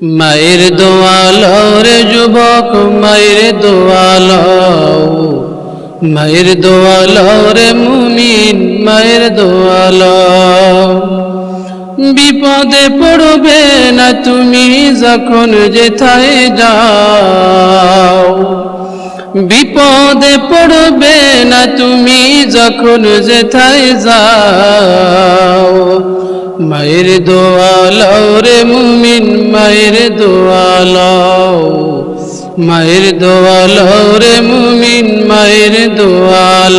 মায়ের দোয়াল রে যুবক, মায়ের দোয়াল। মায়ের দোয়াল রে মুমিন, মায়ের দোয়াল। বিপদে পড়বে না তুমি যখন যেথায় যাও। বিপদে পড়বে না তুমি যখন যেথায় যাও। মায়ের দোয়াল রে মুমিন মায়ের দোয়াল মায়ের দোয়াল রে মুমিন, মায়ের দোয়াল।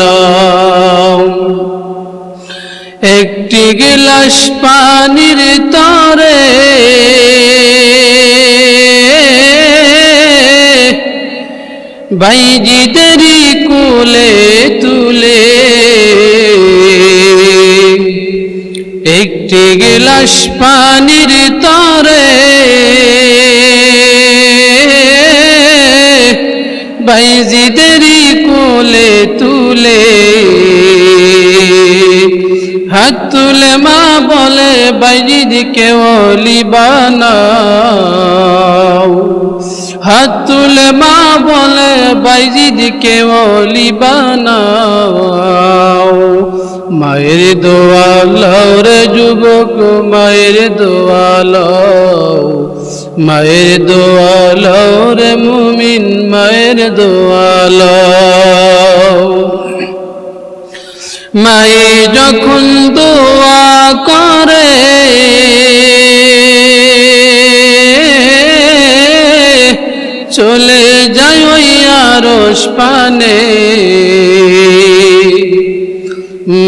একটি গিলাস পানির তরে বাইজিদেরই কোলে তুলে একটি গিলাস পানির বাইজিদেরই কোলে তুলে, হাত তুলে মা বলে বাইজিদ কেওলি বানাও। হাত তুলে মা বলে বাইজিদ কেওলি বানাও। মায়ের দোয়াল রে যুবক, মায়ের দোয়াল মায়ের দোয়াল রে মুমিন মায়ের দোয়াল। মায়ে যখন দোয়া করে, চলে যায় ওই আরস পানে।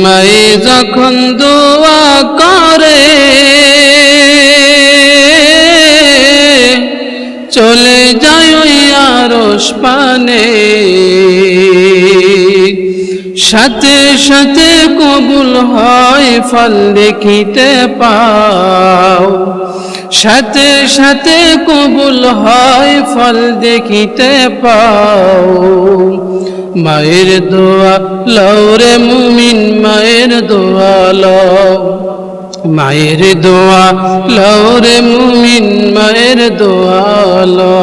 মায়ে যখন দোয়া করে, চলে যায় পানে সাথে সাথে কবুল হয়, ফল দেখিতে পাও। সাথে সাথে কবুল হয়, ফল দেখিতে পাও। মায়ের দোয়া লৌরে মুমিন, মায়ের দোয়া লও। মায়ের দোয়া লৌরে মুমিন, মায়ের দোয়া লও।